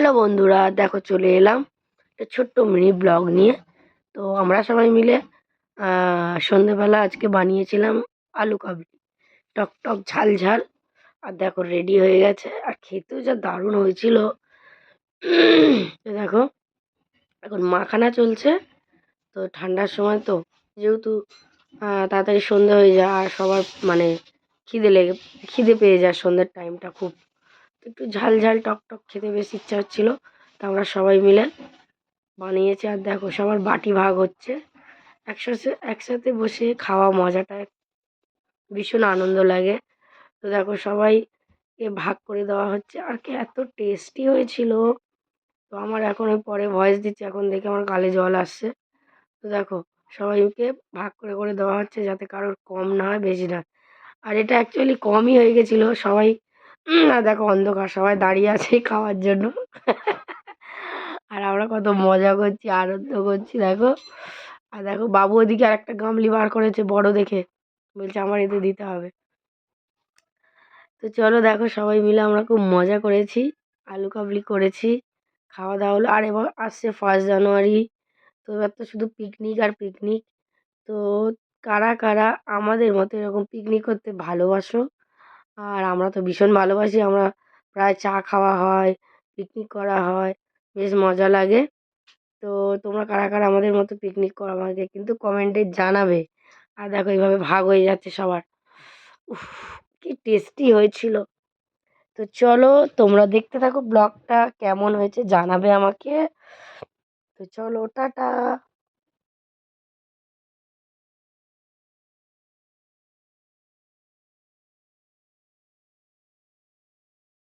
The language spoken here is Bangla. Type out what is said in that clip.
হ্যালো বন্ধুরা, দেখো চলে এলাম একটা ছোট্ট মিনি ব্লগ নিয়ে। তো আমরা সবাই মিলে সন্ধেবেলা আজকে বানিয়েছিলাম আলু কাবলি। টক টক ঝাল ঝাল, আর দেখো রেডি হয়ে গেছে। আর খেতেও যা দারুণ হয়েছিল। দেখো, এখন মাখানা চলছে। তো ঠান্ডার সময় তো, যেহেতু তাড়াতাড়ি সন্ধে হয়ে যায়, আর সবার মানে খিদে লেগে, খিদে পেয়ে যায় সন্ধ্যের টাইমটা খুব। একটু ঝাল ঝাল টক টক খেতে বেশ ইচ্ছা হচ্ছিল। তা আমরা সবাই মিলে বানিয়েছি। আর দেখো, সবার বাটি ভাগ হচ্ছে। একসাথে একসাথে বসে খাওয়া মজাটা ভীষণ আনন্দ লাগে। তো দেখো, সবাইকে ভাগ করে দেওয়া হচ্ছে। আর কি এত টেস্টি হয়েছিল। তো আমার এখন ওই পরে ভয়েস দিচ্ছি। এখন দেখে আমার গালে জল আসছে। তো দেখো, সবাইকে ভাগ করে করে দেওয়া হচ্ছে যাতে কারোর কম না হয়, বেশি না আর এটা অ্যাকচুয়ালি কমই হয়ে গেছিল। সবাই দেখো অন্ধকার, সবাই দাঁড়িয়ে আছে খাওয়ার জন্য। আর আমরা কত মজা করছি, আনন্দ করছি, দেখো। আর দেখো, বাবু ওদিকে আর একটা গামলি বার করেছে বড় দেখে। বলছে, আমার এতে দিতে হবে। তো চলো দেখো, সবাই মিলে আমরা খুব মজা করেছি, আলু কাবলি করেছি, খাওয়া দাওয়া হলো। আর এবার আসছে ফার্স্ট জানুয়ারি তো এবার তো শুধু পিকনিক আর পিকনিক তো কারা কারা আমাদের মতো এরকম পিকনিক করতে ভালোবাসো আর আমরা তো ভীষণ ভালোবাসি। আমরা প্রায় চা খাওয়া হয় পিকনিক করা হয়, বেশ মজা লাগে। তো তোমরা কারা কারা আমাদের মতো পিকনিক করো আমাকে কিন্তু কমেন্টে জানাবে। আর দেখো এইভাবে ভাগ হয়ে যাচ্ছে সবার। উফ, কি টেস্টি হয়েছিল। তো চলো তোমরা দেখতে থাকো ব্লগটা কেমন হয়েছে জানাবে আমাকে। তো চলো, টাটা।